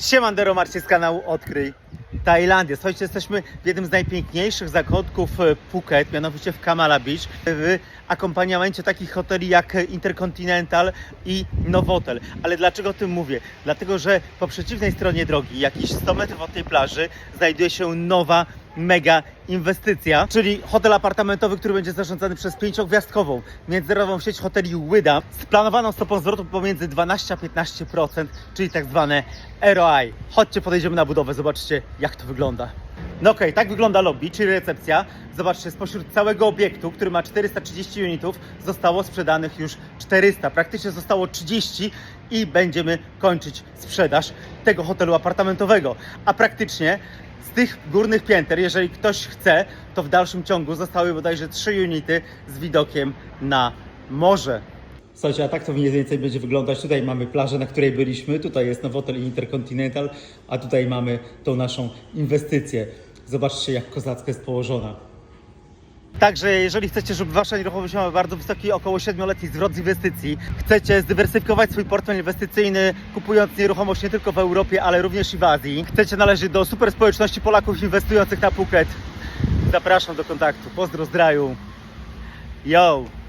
Siemandero Marcie z kanału Odkryj Tajlandię. Słuchajcie, jesteśmy w jednym z najpiękniejszych zakątków e, Phuket, mianowicie w Kamala Beach, w akompaniamencie takich hoteli jak Intercontinental i Novotel. Ale dlaczego o tym mówię? Dlatego, że po przeciwnej stronie drogi, jakieś 100 metrów od tej plaży, znajduje się nowa mega inwestycja, czyli hotel apartamentowy, który będzie zarządzany przez pięciogwiazdkową międzynarodową sieć hoteli Wyda z planowaną stopą zwrotu pomiędzy 12 a 15%, czyli tak zwane ROI. Chodźcie, podejdziemy na budowę, zobaczcie jak to wygląda. No okej, tak wygląda lobby, czyli recepcja. Zobaczcie, spośród całego obiektu, który ma 430 unitów, zostało sprzedanych już 400. Praktycznie zostało 30 i będziemy kończyć sprzedaż tego hotelu apartamentowego. A praktycznie z tych górnych pięter, jeżeli ktoś chce, to w dalszym ciągu zostały bodajże 3 unity z widokiem na morze. Słuchajcie, a tak to mniej więcej będzie wyglądać. Tutaj mamy plażę, na której byliśmy, tutaj jest Nowotel Intercontinental, a tutaj mamy tą naszą inwestycję. Zobaczcie, jak kozacka jest położona. Także jeżeli chcecie, żeby wasza nieruchomość miała bardzo wysoki, około 7-letni zwrot z inwestycji, chcecie zdywersyfikować swój portfel inwestycyjny, kupując nieruchomość nie tylko w Europie, ale również i w Azji, chcecie należeć do super społeczności Polaków inwestujących na Phuket, zapraszam do kontaktu. Pozdro z Draju. Yo!